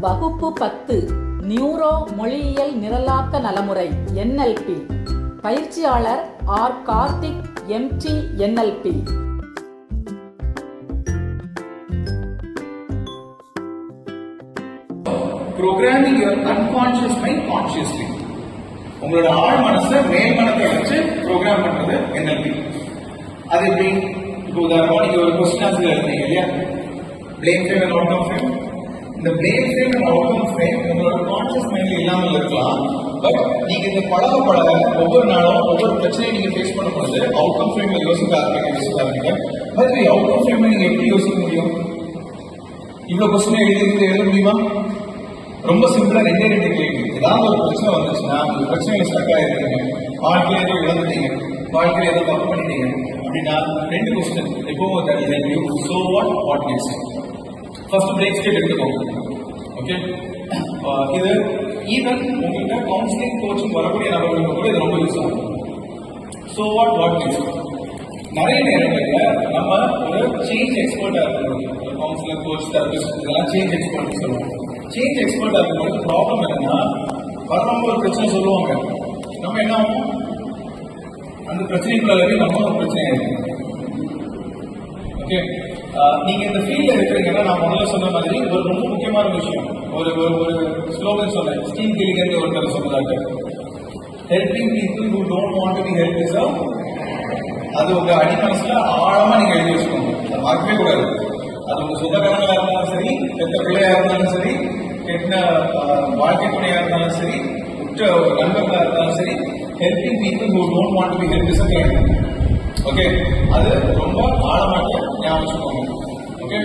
வகுப்பு பத்து நியூரோ மொழியியல் நிரலாக்க நலமுறை என்எல்பி. பயிற்சியாளர் R Karthik MD NLP. Programming your unconscious mind consciously. உங்களோட ஆழ் மனசை மேல் மனத்தை வச்சு ப்ரோக்ராம் பண்றது என்எல்பி. அது எப்படி? இப்போ உதாரணமா நீங்க ஒரு கொஸ்டின் ஆன்சர் எழுதுனீங்க இல்லையா? Blame fame and ad of fame இந்த blame frame and outcome frame உங்களோட கான்சியஸ் மைண்ட்ல இல்லாமல் இருக்கலாம். பட் நீங்க இந்த பழக பழக ஒவ்வொரு நாளும் ஒவ்வொரு பிரச்சனையும் நீங்க ஃபேஸ் பண்ணும் பொழுது அவுட்கம் ஃப்ரேம்ல யோசிக்க ஆரம்பிக்க யோசிக்க ஆரம்பிக்க பட் அவுட்கம் ஃப்ரேம்ல நீங்க எப்படி யோசிக்க முடியும்? இவ்வளவு கொஸ்டின் எழுதி எழுத முடியுமா? ரொம்ப சிம்பிளா ரெண்டே ரெண்டு கேள்வி. ஏதாவது ஒரு பிரச்சனை வந்துச்சுன்னா அந்த பிரச்சனையில ஸ்டக் ஆயிருக்கீங்க வாழ்க்கையில ஏதோ இழந்துட்டீங்க. வாழ்க்கையில ஏதோ தப்பு பண்ணிட்டீங்க. அப்படின்னா ரெண்டு கொஸ்டின் எப்போ you so what what next first break state எடுத்துக்கோங்க ஓகே இது ஈவன் உங்கள்கிட்ட கவுன்சிலிங் கோச்சிங் வரக்கூடிய நபர்களுக்கு கூட இது ரொம்ப யூஸ் ஆகும். ஸோ வாட் வாட் யூஸ் நிறைய நேரங்களில் நம்ம ஒரு சேஞ்ச் எக்ஸ்பர்ட்டாக இருக்கணும். கவுன்சிலர் கோச் தெரபிஸ்ட் இதெல்லாம் சேஞ்ச் எக்ஸ்பர்ட் சொல்லுவோம். சேஞ்ச் எக்ஸ்பர்ட்டாக இருக்கும்போது ப்ராப்ளம் என்னன்னா வரவங்க ஒரு பிரச்சனை சொல்லுவாங்க. நம்ம என்ன ஆகும்? அந்த பிரச்சனைக்குள்ளே நம்ம ஒரு பிரச்சனை ஓகே நீங்க இந்த ஃபீல்ட்ல இருக்கிறீங்கன்னா நான் முதல்ல சொன்ன மாதிரி ஒரு ரொம்ப முக்கியமான விஷயம். ஒரு ஒரு ஒரு ஸ்லோகன் சொன்னேன் ஸ்டீம் கிளிகர் ஒருத்தர் சொன்னதாட்டு helping people who don't want to be help is அது உங்க அடிமனசுல ஆழமா நீங்க எழுதி வச்சுக்கோங்க. அதை மறக்கவே கூடாது. அது உங்க சொந்தக்காரங்களா இருந்தாலும் சரி பெத்த பிள்ளையா இருந்தாலும் சரி கெட்ட வாழ்க்கை துணையா இருந்தாலும் சரி உற்ற நண்பர்களா இருந்தாலும் சரி helping people who don't want to be help is okay அது ரொம்ப ஆழமாக ஞாபகம் ஓகே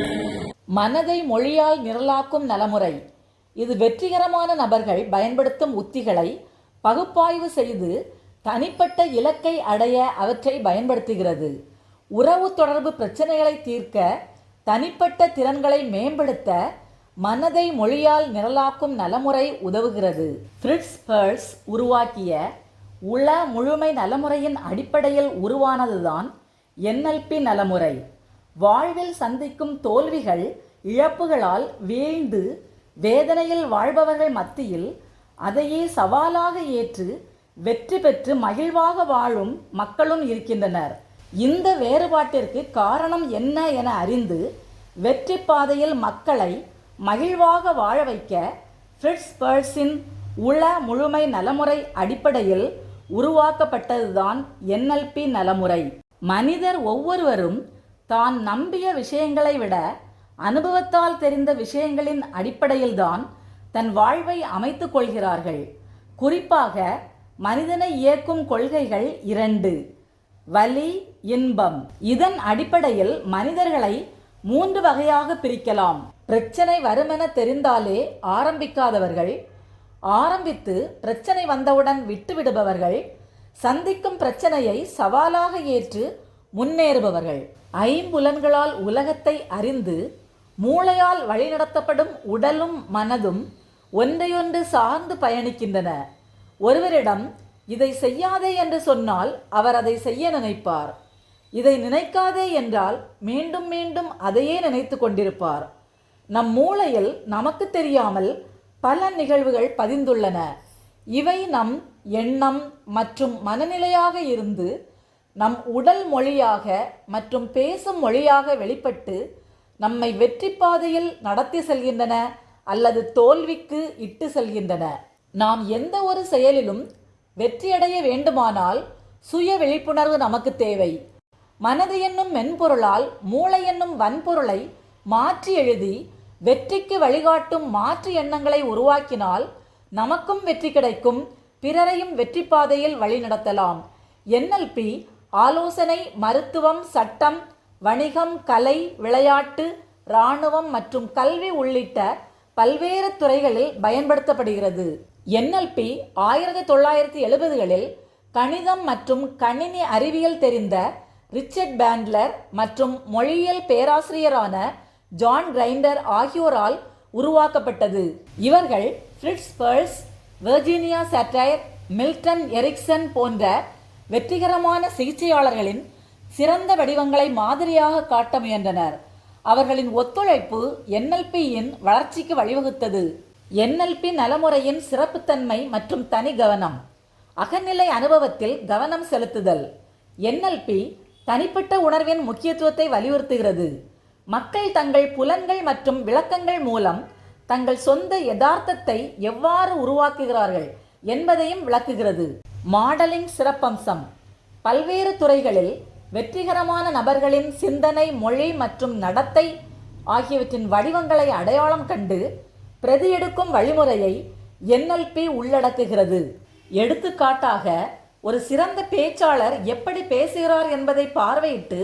மனதை மொழியால் நிரலாக்கும் நலமுறை. இது வெற்றிகரமான நபர்கள் பயன்படுத்தும் உத்திகளை பகுப்பாய்வு செய்து தனிப்பட்ட இலக்கை அடைய அவற்றை பயன்படுத்துகிறது. உறவு தொடர்பு பிரச்சனைகளை தீர்க்க தனிப்பட்ட திறன்களை மேம்படுத்த மனதை மொழியால் நிரலாக்கும் நலமுறை உதவுகிறது. ஃப்ரிட்ஸ் பர்ஸ் உருவாக்கிய உள முழுமை நலமுறையின் அடிப்படையில் உருவானதுதான் என்எல்பி நலமுறை. வாழ்வில் சந்திக்கும் தோல்விகள் இழப்புகளால் வீழ்ந்து வேதனையில் வாழ்பவர்கள் மத்தியில் அதையே சவாலாக ஏற்று வெற்றி பெற்று மகிழ்வாக வாழும் மக்களும் இருக்கின்றனர். இந்த வேறுபாட்டிற்கு காரணம் என்ன என அறிந்து வெற்றி பாதையில் மக்களை மகிழ்வாக வாழ வைக்க ஃப்ரிட்ஸ் பர்ஸின் உள முழுமை நலமுறை அடிப்படையில் உருவாக்கப்பட்டதுதான் என்எல்பி நலமுறை. மனிதர் ஒவ்வொருவரும் தான் நம்பிய விஷயங்களை விட அனுபவத்தால் தெரிந்த விஷயங்களின் அடிப்படையில்தான் தன் வாழ்வை அமைத்துக் கொள்கிறார்கள். குறிப்பாக மனிதனை இயக்கும் கொள்கைகள் இரண்டு. வலி இன்பம். இதன் அடிப்படையில் மனிதர்களை மூன்று வகையாக பிரிக்கலாம். பிரச்சனை வருமென தெரிந்தாலே ஆரம்பிக்காதவர்கள் ஆரம்பித்து பிரச்சனை வந்தவுடன் விட்டுவிடுபவர்கள் சந்திக்கும் பிரச்சனையை சவாலாக ஏற்று முன்னேறுபவர்கள். ஐம்புலன்களால் உலகத்தை அறிந்து மூளையால் வழிநடத்தப்படும் உடலும் மனதும் ஒன்றையொன்று சார்ந்து பயணிக்கின்றன. ஒருவரிடம் இதை செய்யாதே என்று சொன்னால் அவர் அதை செய்ய நினைப்பார். இதை நினைக்காதே என்றால் மீண்டும் மீண்டும் அதையே நினைத்து கொண்டிருப்பார். நம் மூளையில் நமக்கு தெரியாமல் பல நிகழ்வுகள் பதிந்துள்ளன. இவை நம் எண்ணம் மற்றும் மனநிலையாக இருந்து நம் உடல் மொழியாக மற்றும் பேசும் மொழியாக வெளிப்பட்டு நம்மை வெற்றி பாதையில் நடத்தி செல்கின்றன அல்லது தோல்விக்கு இட்டு செல்கின்றன. நாம் எந்த ஒரு செயலிலும் வெற்றியடைய வேண்டுமானால் சுய விழிப்புணர்வு நமக்கு தேவை. மனது என்னும் மென்பொருளால் மூளை என்னும் வன்பொருளை மாற்றி எழுதி வெற்றிக்கு வழிகாட்டும் மாற்று எண்ணங்களை உருவாக்கினால் நமக்கும் வெற்றி கிடைக்கும் பிறரையும் வெற்றி பாதையில் வழிநடத்தலாம். என்எல்பி ஆலோசனை மருத்துவம் சட்டம் வணிகம் கலை விளையாட்டு இராணுவம் மற்றும் கல்வி உள்ளிட்ட பல்வேறு துறைகளில் பயன்படுத்தப்படுகிறது. என்எல்பி ஆயிரத்தி தொள்ளாயிரத்தி எழுபதுகளில் கணிதம் மற்றும் கணினி அறிவியல் தெரிந்த ரிச்சர்ட் பேண்ட்லர் மற்றும் மொழியியல் பேராசிரியரான ஜான் கிரைண்டர் ஆகியோரால் உருவாக்கப்பட்டது. இவர்கள் Fritz Perls Virginia Satir Milton Erickson போன்ற வெற்றிகரமான சிகிச்சையாளர்களின் சிறந்த வடிவங்களை மாதிரியாக காட்ட முயன்றனர். அவர்களின் ஒத்துழைப்பு என்எல்பியின் வளர்ச்சிக்கு வழிவகுத்தது. என்எல்பி நலமுறையின் சிறப்புத்தன்மை மற்றும் தனி கவனம் அகநிலை அனுபவத்தில் கவனம் செலுத்துதல். என்எல்பி தனிப்பட்ட உணர்வின் முக்கியத்துவத்தை வலியுறுத்துகிறது. மக்கள் தங்கள் புலன்கள் மற்றும் விளக்கங்கள் மூலம் தங்கள் சொந்த யதார்த்தத்தை எவ்வாறு உருவாக்குகிறார்கள் என்பதையும் விளக்குகிறது. மாடலிங் சிறப்பம்சம். பல்வேறு துறைகளில் வெற்றிகரமான நபர்களின் சிந்தனை மொழி மற்றும் நடத்தை ஆகியவற்றின் வடிவங்களை அடையாளம் கண்டு பிரதி எடுக்கும் வழிமுறையை என்எல்பி உள்ளடக்குகிறது. எடுத்துக்காட்டாக ஒரு சிறந்த பேச்சாளர் எப்படி பேசுகிறார் என்பதை பார்வையிட்டு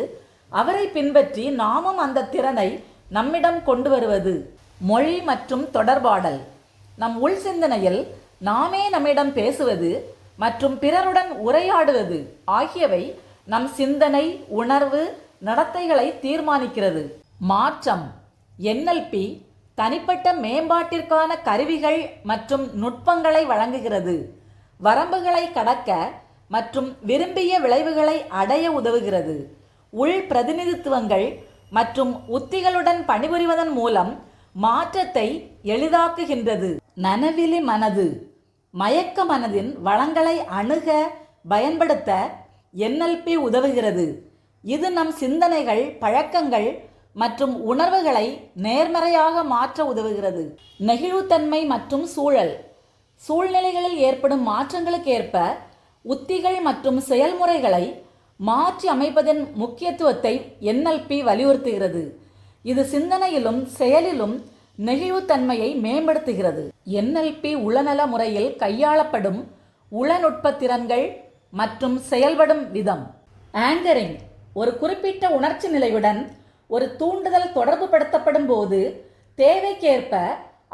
அவரை பின்பற்றி நாமும் அந்த திறனை நம்மிடம் கொண்டு வருவது. மொழி மற்றும் தொடர்பாடல். நம் உள் சிந்தனையில் நாமே நம்மிடம் பேசுவது மற்றும் பிறருடன் உரையாடுவது ஆகியவை நம் சிந்தனை உணர்வு நடத்தைகளை தீர்மானிக்கிறது. மாற்றம். என்எல்பி தனிப்பட்ட மேம்பாட்டிற்கான கருவிகள் மற்றும் நுட்பங்களை வழங்குகிறது. வரம்புகளை கடக்க மற்றும் விரும்பிய விளைவுகளை அடைய உதவுகிறது. உள் பிரதிநிதித்துவங்கள் மற்றும் உத்திகளுடன் பணிபுரிவதன் மூலம் மாற்றத்தை எளிதாக்குகின்றது. நனவிலி மனது. மயக்க மனதின் வளங்களை அணுக பயன்படுத்த என்எல்பி உதவுகிறது. இது நம் சிந்தனைகள் பழக்கங்கள் மற்றும் உணர்வுகளை நேர்மறையாக மாற்ற உதவுகிறது. நெகிழ்வுத்தன்மை மற்றும் சூழல். சூழ்நிலைகளில் ஏற்படும் மாற்றங்களுக்கேற்ப உத்திகள் மற்றும் செயல்முறைகளை மாற்றி அமைப்பதன் முக்கியத்துவத்தை என்எல்பி வலியுறுத்துகிறது. இது சிந்தனையிலும் செயலிலும் நெகிழ்வுத்தன்மையை மேம்படுத்துகிறது. என்எல்பி உளநல முறையில் கையாளப்படும் உளநுட்ப திறன்கள் மற்றும் செயல்படும் விதம். ஆங்கரிங் ஒரு குறிப்பிட்ட உணர்ச்சி நிலையுடன் ஒரு தூண்டுதல் தொடர்பு படுத்தப்படும் போது தேவைக்கேற்ப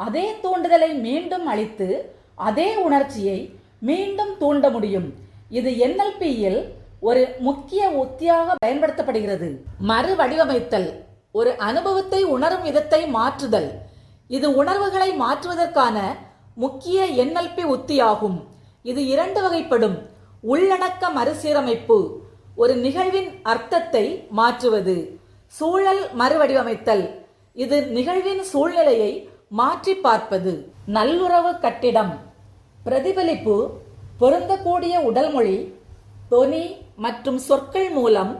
அதே தூண்டுதலை மீண்டும் அளித்து அதே உணர்ச்சியை மீண்டும் தூண்ட முடியும். இது என்எல்பியில் ஒரு முக்கிய உத்தியாக பயன்படுத்தப்படுகிறது. மறு வடிவமைத்தல் ஒரு அனுபவத்தை உணரும் விதத்தை மாற்றுதல். இது உணர்வுகளை மாற்றுவதற்கான முக்கிய என்எல்பி உத்தியாகும். இது இரண்டு வகைப்படும். உள்ளடக்க மறுசீரமைப்பு ஒரு நிகழ்வின் அர்த்தத்தை மாற்றுவது. சூழல் மறுவடிவமைத்தல் இது நிகழ்வின் சூழ்நிலையை மாற்றி பார்ப்பது. நல்லுறவு கட்டிடம் பிரதிபலிப்பு பொருந்தக்கூடிய உடல்மொழி தொனி மற்றும் சொற்கள் மூலம்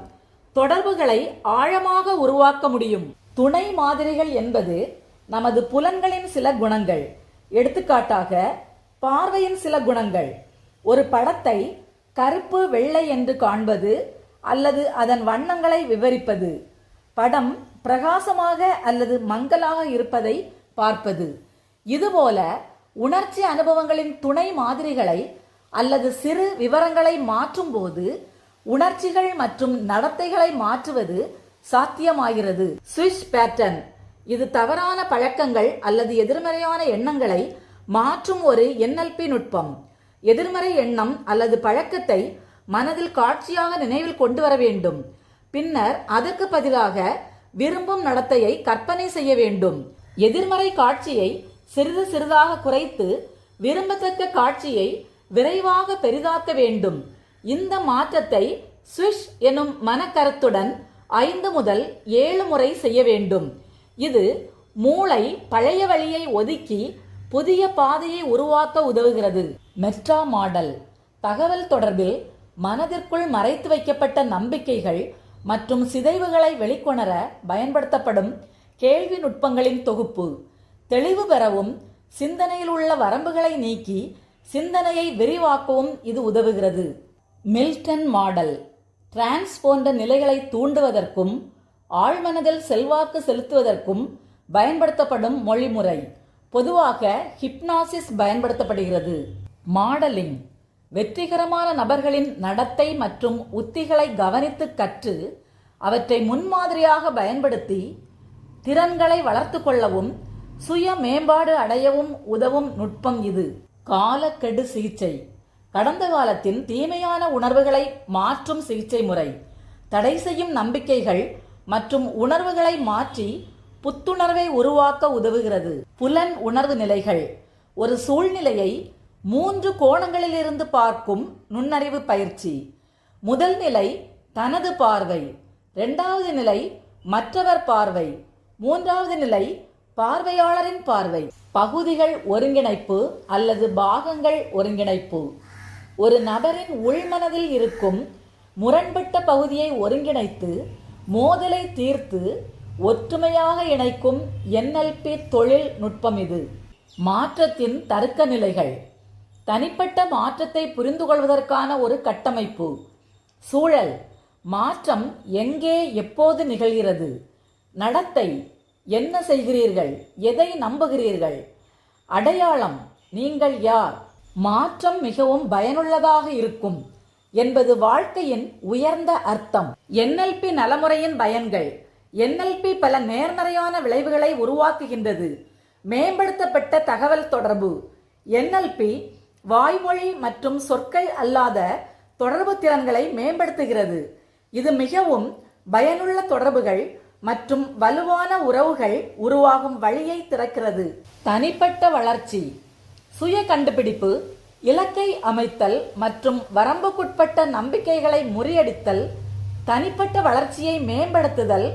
தொடர்புகளை ஆழமாக உருவாக்க முடியும். துணை மாதிரிகள் என்பது நமது புலன்களின் சில குணங்கள். எடுத்துக்காட்டாக பார்வையின் சில குணங்கள். ஒரு படத்தை கருப்பு வெள்ளை என்று காண்பது அல்லது அதன் வண்ணங்களை விவரிப்பது. படம் பிரகாசமாக அல்லது மங்கலாக இருப்பதை பார்ப்பது. இதுபோல உணர்ச்சி அனுபவங்களின் துணை மாதிரிகளை அல்லது சிறு விவரங்களை மாற்றும்போது உணர்ச்சிகள் மற்றும் நடத்தைகளை மாற்றுவது சாத்தியமாகிறது. சுவிட்ச் பேட்டர்ன் இது தவறான பழக்கங்கள் அல்லது எதிர்மறையான எண்ணங்களை மாற்றும் ஒரு என்எல்பி நுட்பம். எதிர்மறை எண்ணம் அல்லது பழக்கத்தை மனதில் காட்சியாக நினைவில் கொண்டு வர வேண்டும். பின்னர் அதற்கு பதிலாக விரும்பும் நடத்தையை கற்பனை செய்ய வேண்டும். எதிர்மறை காட்சியை சிறிது சிறிதாக குறைத்து விரும்பத்தக்க காட்சியை விரைவாக பெரிதாக்க வேண்டும். இந்த மாற்றத்தை ஸ்விஷ் எனும் மனக்கருத்துடன் ஐந்து முதல் ஏழு முறை செய்ய வேண்டும். இது மூளை பழைய வழியை ஒதுக்கி புதிய பாதையை உருவாக்க உதவுகிறது. மெட்ரா மாடல். தகவல் தொடர்பில் மனதிற்குள் மறைத்து வைக்கப்பட்ட நம்பிக்கைகள் மற்றும் சிதைவுகளை வெளிக்கொணர பயன்படுத்தப்படும் கேள்வி நுட்பங்களின் தொகுப்பு. தெளிவு பெறவும் சிந்தனையில் உள்ள வரம்புகளை நீக்கி சிந்தனையை விரிவாக்கவும் இது உதவுகிறது. Milton model. டிரான்ஸ் போன்ற நிலைகளை தூண்டுவதற்கும் ஆழ்மனதில் செல்வாக்கு செலுத்துவதற்கும் பயன்படுத்தப்படும் மொழிமுறை. பொதுவாக ஹிப்னாசிஸ் பயன்படுத்தப்படுகிறது. மாடலிங். வெற்றிகரமான நபர்களின் நடத்தை மற்றும் உத்திகளை கவனித்து கற்று அவற்றை முன்மாதிரியாக பயன்படுத்தி திறன்களை வளர்த்து கொள்ளவும் சுய மேம்பாடு அடையவும் உதவும் நுட்பம் இது. காலக்கெடு சிகிச்சை. கடந்த காலத்தின் தீமையான உணர்வுகளை மாற்றும் சிகிச்சை முறை தடை செய்யும் நம்பிக்கைகள் மற்றும் உணர்வுகளை மாற்றி புத்துணர்வை உருவாக்க உதவுகிறது. புலன் உணர்வு நிலைகள் ஒரு சூழ்நிலையை மூன்று கோணங்களிலிருந்து பார்க்கும் நுண்ணறிவு பயிற்சி. முதல் நிலை தனது பார்வை. இரண்டாவது நிலை மற்றவர் பார்வை. மூன்றாவது நிலை பார்வையாளரின் பார்வை. பகுதிகள் ஒருங்கிணைப்பு அல்லது பாகங்கள் ஒருங்கிணைப்பு. ஒரு நபரின் உள்மனதில் இருக்கும் முரண்பட்ட பகுதியை ஒருங்கிணைத்து மோதலை தீர்த்து ஒற்றுமையாக இணைக்கும் என்எல்பி தொழில் நுட்பம் இது. மாற்றத்தின் தருக்க நிலைகள். தனிப்பட்ட மாற்றத்தை புரிந்து கொள்வதற்கான ஒரு கட்டமைப்பு. சூழல். மாற்றம் எங்கே எப்போது நிகழ்கிறது? நடத்தை. என்ன செய்கிறீர்கள்? எதை நம்புகிறீர்கள்? அடையாளம். நீங்கள் யார்? மாற்றம் மிகவும் பயனுள்ளதாக இருக்கும் என்பது வாழ்க்கையின் உயர்ந்த அர்த்தம். என்எல்பி நலமுறையின் பயன்கள் என்எல்பி பல நேர்மறையான விளைவுகளை உருவாக்குகின்றது. மேம்படுத்தப்பட்ட தகவல் தொடர்பு என்எல்பி வாய்மொழி மற்றும் சொற்கள் அல்லாத தொடர்பு திறன்களை மேம்படுத்துகிறது. இது மிகவும் பயனுள்ள தொடர்புகள் மற்றும் வலுவான உறவுகள் உருவாகும் வழியை திறக்கிறது. தனிப்பட்ட வளர்ச்சி சுய கண்டுபிடிப்பு இலக்கை அமைத்தல் மற்றும் வரம்புக்குட்பட்ட நம்பிக்கைகளை முறியடித்தல் தனிப்பட்ட வளர்ச்சியை மேம்படுத்துதல்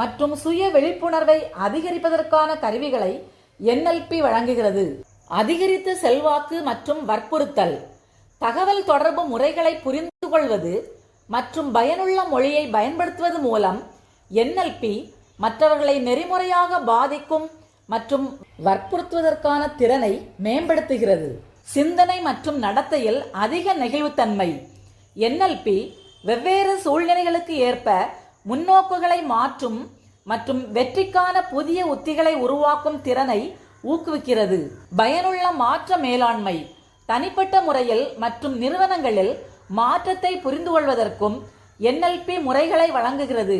மற்றும் சுய விழிப்புணர்வை அதிகரிப்பதற்கான கருவிகளை என்எல்பி வழங்குகிறது. அதிகரித்த செல்வாக்கு மற்றும் வற்புறுத்தல் தகவல் தொடர்பு முறைகளை புரிந்து கொள்வது மற்றும் பயனுள்ள மொழியை பயன்படுத்துவது மூலம் என்எல்பி மற்றவர்களை நெறிமுறையாக பாதிக்கும் மற்றும் வற்புறுத்துவதற்கான திறனை மேம்படுத்துகிறது. சிந்தனை மற்றும் நடத்தையில் அதிக நெகிழ்வுத்தன்மை. என்எல்பி வெவ்வேறு சூழ்நிலைகளுக்கு ஏற்ப முன்னோக்குகளை மாற்றும் மற்றும் வெற்றிக்கான புதிய உத்திகளை உருவாக்கும் திறனை ஊக்குவிக்கிறது. பயனுள்ள மாற்ற மேலாண்மை தனிப்பட்ட முறையில் மற்றும் நிறுவனங்களில் மாற்றத்தை புரிந்து கொள்வதற்கும் என்எல்பி முறைகளை வழங்குகிறது.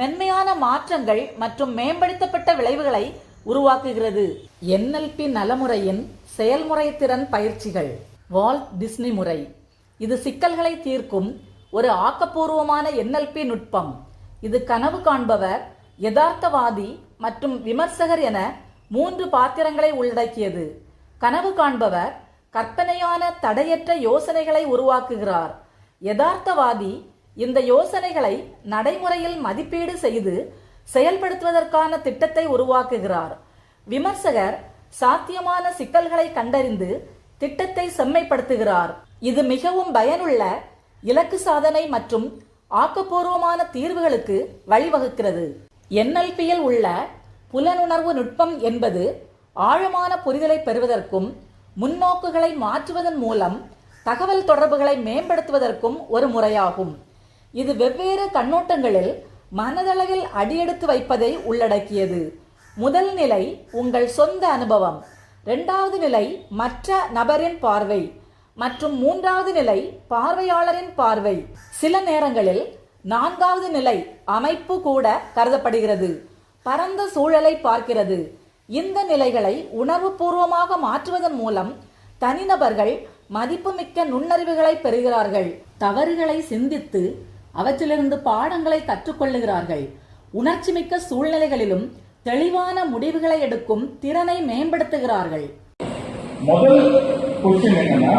மென்மையான மாற்றங்கள் மற்றும் மேம்படுத்தப்பட்ட விளைவுகளை உருவாக்குகிறது. என்எல்பி நலமுறையின் செயல்முறை திறன் பயிற்சிகள். வால்ட் டிஸ்னி முறை. இது சிக்கல்களை தீர்க்கும் ஒரு ஆக்கப்பூர்வமான என்எல்பி நுட்பம். இது கனவு காண்பவர் யதார்த்தவாதி மற்றும் விமர்சகர் என மூன்று பாத்திரங்களை உள்ளடக்கியது. கனவு காண்பவர் கற்பனையான தடையற்ற யோசனைகளை உருவாக்குகிறார். யதார்த்தவாதி இந்த யோசனைகளை நடைமுறையில் மதிப்பீடு செய்து செயல்படுத்துவதற்கான திட்டத்தை உருவாக்குகிறார். விமர்சகர் சாத்தியமான சிக்கல்களை கண்டறிந்து திட்டத்தை செம்மைப்படுத்துகிறார். இது மிகவும் பயனுள்ள இலக்கு சாதனை மற்றும் ஆக்கப்பூர்வமான தீர்வுகளுக்கு வழிவகுக்கிறது. என்எல்பியில் உள்ள புலனுணர்வு நுட்பம் என்பது ஆழமான புரிதலை பெறுவதற்கும் முன்னோக்குகளை மாற்றுவதன் மூலம் தகவல் தொடர்புகளை மேம்படுத்துவதற்கும் ஒரு முறையாகும். இது வெவ்வேறு கண்ணோட்டங்களில் மனதளவில் அடியெடுத்து வைப்பதை உள்ளடக்கியது. முதல் நிலை உங்கள் சொந்த அனுபவம். இரண்டாவது நிலை மற்ற நபரின் பார்வை. மற்றும் மூன்றாவது நிலை பார்வையாளரின் பார்வை. சில நேரங்களில் நான்காவது நிலை அமைப்பு கூட கருதப்படுகிறது. பரந்த சூழலை பார்க்கிறது. இந்த நிலைகளை உணர்வுபூர்வமாக மாற்றுவதன் மூலம் தனிநபர்கள் மதிப்புமிக்க நுண்ணறிவுகளை பெறுகிறார்கள். தவறுகளை சிந்தித்து அவற்றிலிருந்து பாடங்களை கற்றுக்கொள்ளுகிறார்கள். உணர்ச்சிமிக்க சூழ்நிலைகளிலும் தெளிவான முடிவுகளை எடுக்கும் திறனை மேம்படுத்துகிறார்கள். முதல் கொஸ்டின் என்னன்னா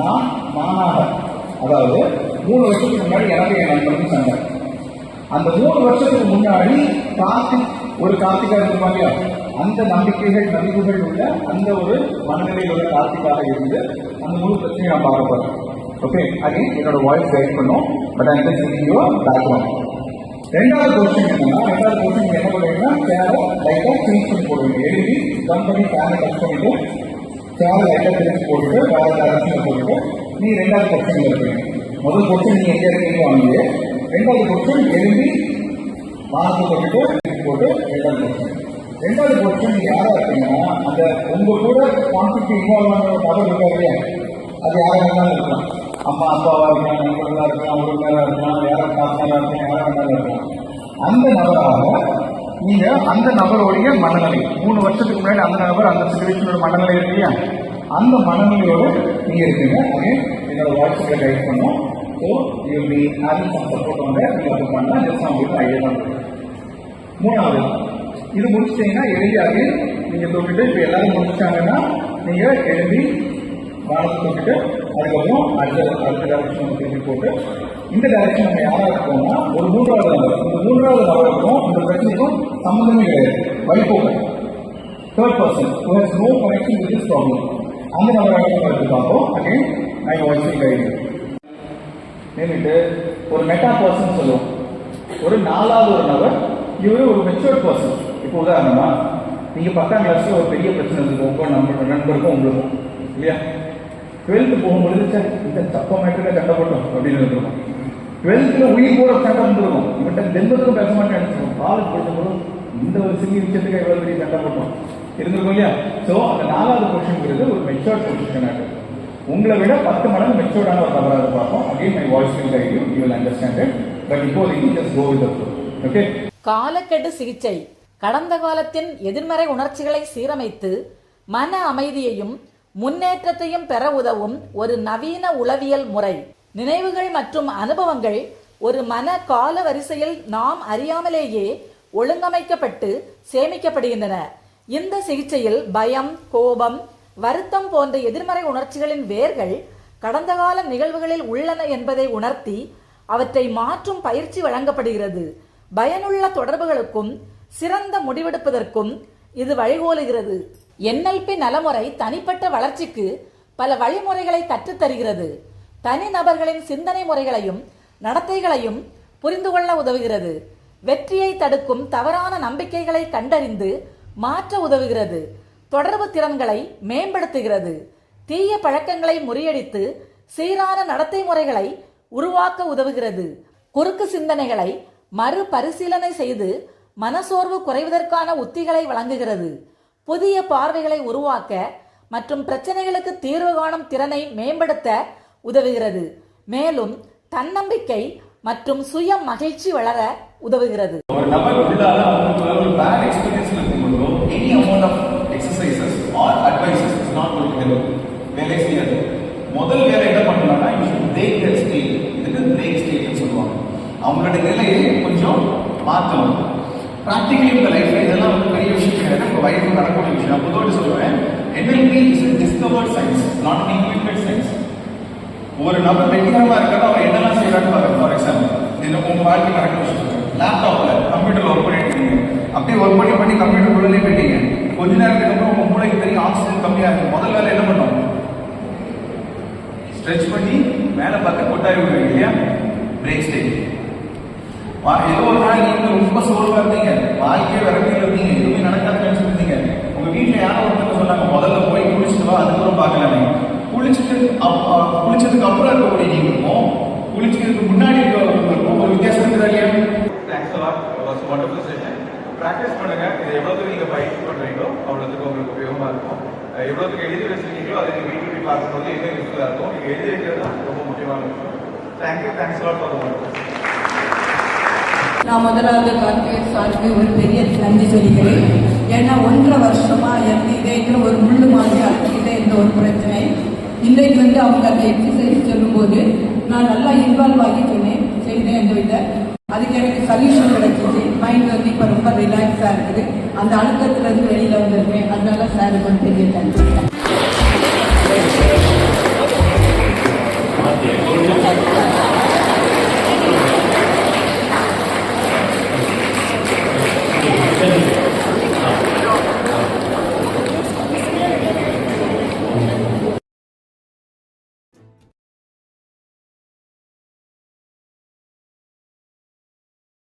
நான் நானாக அதாவது மூணு வருஷத்துக்கு முன்னாடி எனக்கு என் நண்பர்கள் சண்டை அந்த மூணு வருஷத்துக்கு முன்னாடி கார்த்திக் ஒரு கார்த்திகா இருக்கு இல்லையா அந்த நம்பிக்கைகள் மதிப்புகள் உள்ள அந்த ஒரு மனநிலையில் உள்ள கார்த்திகாக இருந்து அந்த முழு பிரச்சனையை நான் பார்க்க போறேன். ஓகே அகைன் என்னோட வாய்ஸ் கைட் பண்ணும். பட் அந்த வீடியோ பேக்ரவுண்ட் ரெண்டாவது கொஸ்டின் என்னன்னா ரெண்டாவது கொஸ்டின் என்ன பண்ணுவீங்கன்னா சேரை லைட்டா சேஞ்ச் பண்ணி போடுவீங்க எழுதி கம்பெனி ஃபேனை கட் பண்ணிட்டு சேரை லைட்டா திருப்பி போட்டுட்டு வேற டேரக்ஷன்ல போட்டுட்டு நீ ரெண்டாவது கொஸ்டின் இருப்பீங்க முதல் கொஸ்டின் நீங்க எங்க இருக்கீங்க வாங்கிய. ரெண்டாவது கொஸ்டின் எழுதி மார்க் போட்டுட்டு போட்டு ரெண்டாவது கொஸ்டின் ரெண்டாவது கொஸ்டின் நீங்க யாரா இருக்கீங்கன்னா அந்த உங்க கூட கான்ஃபிளிக் இன்வால்வ் ஆன ஒரு நபர் இருக்காரு அது யாரா இருந்தாலும் இருக்கலாம். அம்மா அப்பாவா இருக்கலாம் நண்பர்களா இருக்கலாம் உறவினரா இருக்கலாம் யாரா பார்ட்னரா இருக்கலாம் யாரா வேணாலும் இருக்கலாம் அந்த நபராக நீங்க அந்த நபருடைய மனநிலை மூணு வருஷத்துக்கு முன்னாடி அந்த நபர் அந்த சுச்சுவேஷனோட மனநிலை இருக்கு இல்லையா அந்த மனநிலையோடு நீங்க இருக்கீங்க ஓகே என்னோட வாட்ஸ்அப்ல கைட் பண்ணோம் so you be having some support வந்து நீங்கள் அது ஜஸ்ட் உங்களுக்கு ஐடியா தான் மூணாவது இது முடிச்சிட்டீங்கன்னா எழுதி அது நீங்க தொட்டுட்டு இப்போ எல்லாரும் முடிச்சிட்டாங்கன்னா நீங்கள் எழுதி வானத்தை தொட்டுட்டு அதுக்கப்புறம் அடுத்த அடுத்த டேரக்ஷன் திருப்பி போட்டு இந்த டேரக்ஷன் நம்ம யாராக இருக்கோம்னா ஒரு மூன்றாவது நபர் இந்த மூன்றாவது நபருக்கும் இந்த பிரச்சனைக்கும் சம்மந்தமே கிடையாது. வழிபோக்கு third person who has no connection with this problem அந்த நபரை எடுத்து பார்ப்போம். அகைன் ஐ வாய்ஸ் கைடு நின்றுட்டு ஒரு மெட்டா பர்சன் சொல்லுவோம். ஒரு நாலாவது ஒரு நபர் இவர் ஒரு மெச்சூர்ட் பர்சன் இப்போ உதாரணமா நீங்க பத்தாம் கிளாஸ்ல ஒரு பெரிய பிரச்சனை இருக்கும் உங்க நம்ம நண்பருக்கும் உங்களுக்கும். இல்லையா? டுவெல்த்து போகும்பொழுது சார் இந்த தப்ப மேட்டருக்க சண்டை போட்டோம் அப்படின்னு இருந்திருக்கும். டுவெல்த்தில் உயிர் போற சண்டை வந்துருக்கும். இவன்ட்ட தென்பத்துக்கும் பேச மாட்டேன் காலேஜ் படிக்கும்போது இந்த ஒரு சிறிய விஷயத்துக்கு எவ்வளவு பெரிய சண்டை போட்டோம். இருந்திருக்கும் இல்லையா? ஸோ அந்த நாலாவது பொசிஷன்ங்கிறது ஒரு மெச்சோர்ட் பொசிஷன் உங்களை விட பத்து மடங்கு மெச்சோர்டான ஒரு தவறாக பார்ப்போம் again my voice will guide you you will understand it but இப்போதைக்கு ஜஸ்ட் கோ வித் ஓகே காலக்கெடு சிகிச்சை. கடந்த காலத்தின் எதிர்மறை உணர்ச்சிகளை சீரமைத்து மன அமைதியையும் முன்னேற்றத்தையும் பெற உதவும் ஒரு நவீன உளவியல் முறை. நினைவுகள் மற்றும் அனுபவங்கள் ஒரு மன கால வரிசையில் நாம் அறியாமலேயே ஒழுங்கமைக்கப்பட்டு சேமிக்கப்படுகின்றன. இந்த சிகிச்சையில் பயம் கோபம் வருத்தம் போன்ற எதிர்மறை உணர்ச்சிகளின் வேர்கள் கடந்த கால நிகழ்வுகளில் உள்ளன என்பதை உணர்த்தி அவற்றை மாற்றும் பயிற்சி வழங்கப்படுகிறது. பயனுள்ள தொடர்புகளுக்கும் சிறந்த முடிவெடுப்பதற்கும் இது வழிகோலுகிறது. என்எல்பி நலமுறை தனிப்பட்ட வளர்ச்சிக்கு பல வழிமுறைகளை கற்றுத்தருகிறது. தனிநபர்களின் சிந்தனை முறைகளையும் நடத்தைகளையும் புரிந்து கொள்ள உதவுகிறது. வெற்றியை தடுக்கும் தவறான நம்பிக்கைகளை கண்டறிந்து மாற்ற உதவுகிறது. தொடர்பு திறன்களை மேம்படுத்துகிறது. தீய பழக்கங்களை முறியடித்து சீரான நடத்தை முறைகளை உருவாக்க உதவுகிறது. குறுக்கு சிந்தனைகளை மறுபரிசீலனை செய்து மனசோர்வு குறைவதற்கான உத்திகளை வழங்குகிறது. புதிய பார்வைகளை உருவாக்க மற்றும் பிரச்சனைகளுக்கு தீர்வு காணும் திறனை மேம்படுத்த உதவுகிறது. மேலும் தன்னம்பிக்கை மற்றும் சுய மகிழ்ச்சி வளர உதவுகிறது. ஒரு நபர் உள்ளால அவங்களுக்கு bad any amount of exercises or advices is not வேலை செய்யாது. முதல் வேலை என்ன பண்ணலாம்னா யூ ஷுட் பிரேக் இதுக்கு பிரேக் சொல்லுவாங்க. அவங்களோட நிலையை கொஞ்சம் மாற்றணும். ப்ராக்டிகலி இந்த லைஃப்ல இதெல்லாம் வந்து பெரிய விஷயம் கிடையாது. இப்போ வயது நடக்கூடிய விஷயம். நான் பொதுவாக சொல்லுவேன் NLP is discovered science not an invented science ஒரு நபர் வெற்றிகரமாக இருக்கிறது அவர் என்னெல்லாம் செய்யறாரு பாருங்க. ஃபார் எக்ஸாம்பிள் இந்த உங்க வாழ்க்கை நடக்கிற விஷயம் லேப்டாப்ல கம்ப்யூட்டர்ல ஒர்க் பண்ணிட்டு இருக்கீங்க. அப்படியே ஒர்க் பண்ணி பண்ணி கம்ப்யூட்டர் உள்ளே போயிட்டீங்க. கொஞ்ச நேரத்துக்கு அப்புறம் உங்க மூளைக்கு தெரியும் ஆக்சிஜன் கம்மியா இருக்கு. முதல் வேலை என்ன பண்ணும்? ஸ்ட்ரெச் பண்ணி மேலே பார்த்து கொட்டாய் விடுவீங்க இல்லையா? பிரேக் ஸ்டேஜ் ஏதோ ஒரு நாள் நீங்க ரொம்ப சோர்வா இருந்தீங்க. வாழ்க்கையே விரட்டியில் இருந்தீங்க எதுவுமே நடக்காதுன்னு நினைச்சிட்டு உங்க வீட்டுல யாரோ ஒருத்தர் சொன்னாங்க முதல்ல போய் குளிச்சுட்டு வா அதுக்கப்புறம் பார்க்கலாமே. குளிச்சுட்டு அப்- குளிச்சதுக்கு அப்புறம் இருக்கக்கூடிய நீங்களுக்கும் குளிச்சதுக்கு முன்னாடி இருக்கிறவங்களுக்கும் ஒரு வித்தியாசம் இருக்குதா இல்லையா? தேங்க்ஸ் ப்ராக்டிஸ் பண்ணுங்க. இது எவ்வளோத்துக்கு நீங்கள் பயிற்சி பண்ணுறீங்களோ அவ்வளோத்துக்கு உங்களுக்கு உபயோகமாக இருக்கும். எவ்வளவுக்கு எழுதி வச்சிருக்கீங்களோ அதை நீங்கள் வீட்டுக்கு போய் பார்க்கும்போது இன்னும் யூஸ்ஃபுல்லாக இருக்கும். நீங்க எழுதி வைக்கிறது ரொம்ப முக்கியமான விஷயம். தேங்க்யூ தேங்க்ஸ் ஃபார் நான் முதலாவது கார்பரேட் சாருக்கு ஒரு பெரிய நன்றி சொல்கிறேன் ஏன்னா ஒன்றரை வருஷமா எனக்கு இதயத்தில் ஒரு முள்ளு மாதிரி அடிக்கிட்டே இருந்த ஒரு பிரச்சனை. இன்றைக்கு வந்து அவங்க அந்த எக்ஸசைஸ் சொல்லும்போது நான் நல்லா இன்வால்வ் ஆகி சொன்னேன். செய்தேன் இந்த வித அதுக்கு எனக்கு சல்யூஷன் கிடைச்சிச்சு. மைண்ட் வந்து இப்போ ரொம்ப ரிலாக்ஸாக இருக்குது. அந்த அழுத்தத்துலேருந்து வெளியில் வந்திருக்கேன். அதனால சாருக்கு ஒரு பெரிய தேங்க்ஸ்